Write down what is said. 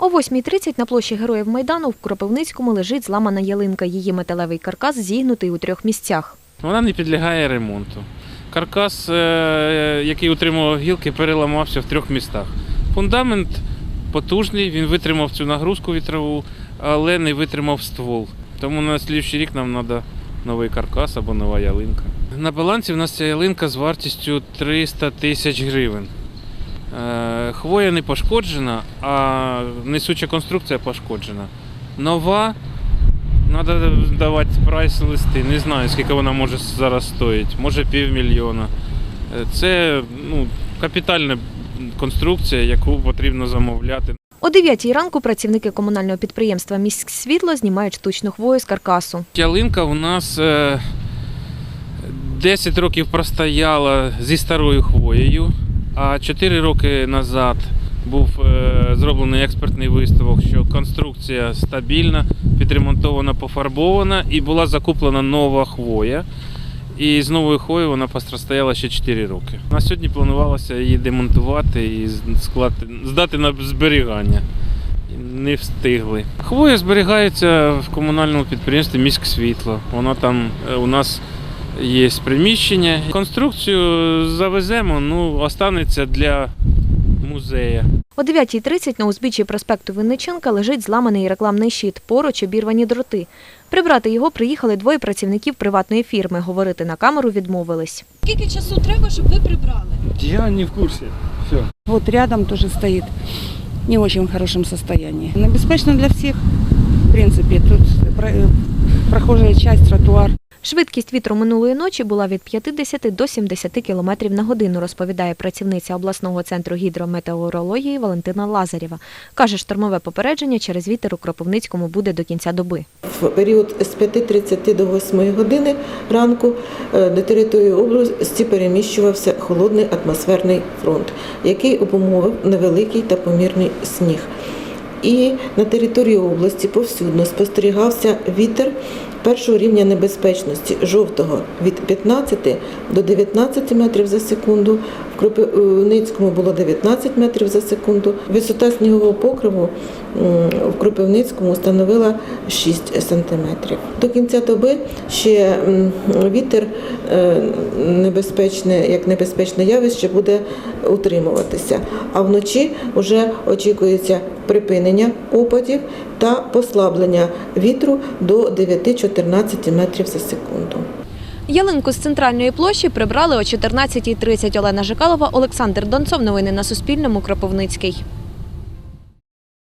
О 8.30 на площі Героїв Майдану в Кропивницькому лежить зламана ялинка. Її металевий каркас зігнутий у трьох місцях. Вона не підлягає ремонту. Каркас, е, який утримував гілки, переламався в трьох містах. Фундамент потужний, він витримав цю нагрузку вітрову, але не витримав ствол. Тому на слідчий рік нам треба новий каркас або нова ялинка. На балансі в нас ця ялинка з вартістю 300 тисяч гривень. Е, Хвоя не пошкоджена, а несуча конструкція пошкоджена. Нова Треба давати прайс листи. Не знаю, скільки вона може зараз стоїть. Може півмільйона. Е, Це ну, капітальна конструкція, яку потрібно замовляти. О 9 ранку працівники комунального підприємства «Міськсвітло» знімають штучну хвою з каркасу. Ялинка у нас е, 10 років простояла зі старою хвоєю, а 4 роки назад був е, зроблений експертний висновок, що конструкція стабільна, підремонтована, пофарбована і була закуплена нова хвоя. І з новою хвоєю вона простояла ще 4 роки. На сьогодні планувалося її демонтувати і склати, здати на зберігання. Не встигли. Хвоя зберігається в комунальному підприємстві міськ світло. Воно там е, у нас є приміщення. Конструкцію завеземо, ну останеться для музею. О 9.30 на узбіччі проспекту Винниченка лежить зламаний рекламний щит, поруч обірвані дроти. Прибрати його приїхали двоє працівників приватної фірми. Говорити на камеру відмовились. Скільки часу треба, щоб ви прибрали? Я не в курсе. Все. Вот рядом тоже стоит в не очень хорошем состоянии. Небезпечно для всех, в принципе. Тут про- э, часть, тротуар. Швидкість вітру минулої ночі була від 50 до 70 км на годину, розповідає працівниця обласного центру гідрометеорології Валентина Лазарєва. Каже, штормове попередження через вітер у Кропивницькому буде до кінця доби. В період з 5.30 до 8 години ранку е, на територію області переміщувався холодний атмосферний фронт, який обумовив невеликий та помірний сніг. І на території області повсюдно спостерігався вітер першого рівня небезпечності жовтого від 15 до 19 метрів за секунду. В Кропивницькому було 19 метрів за секунду. Висота снігового покриву в Кропивницькому становила 6 сантиметрів. До кінця доби ще вітер е, небезпечне, як небезпечне явище буде утримуватися. А вночі вже очікується припинення опадів та послаблення вітру до 9-14 метрів за секунду. Ялинку з центральної площі прибрали о 14.30. Олена Жикалова, Олександр Донцов. Новини на Суспільному. Кропивницький.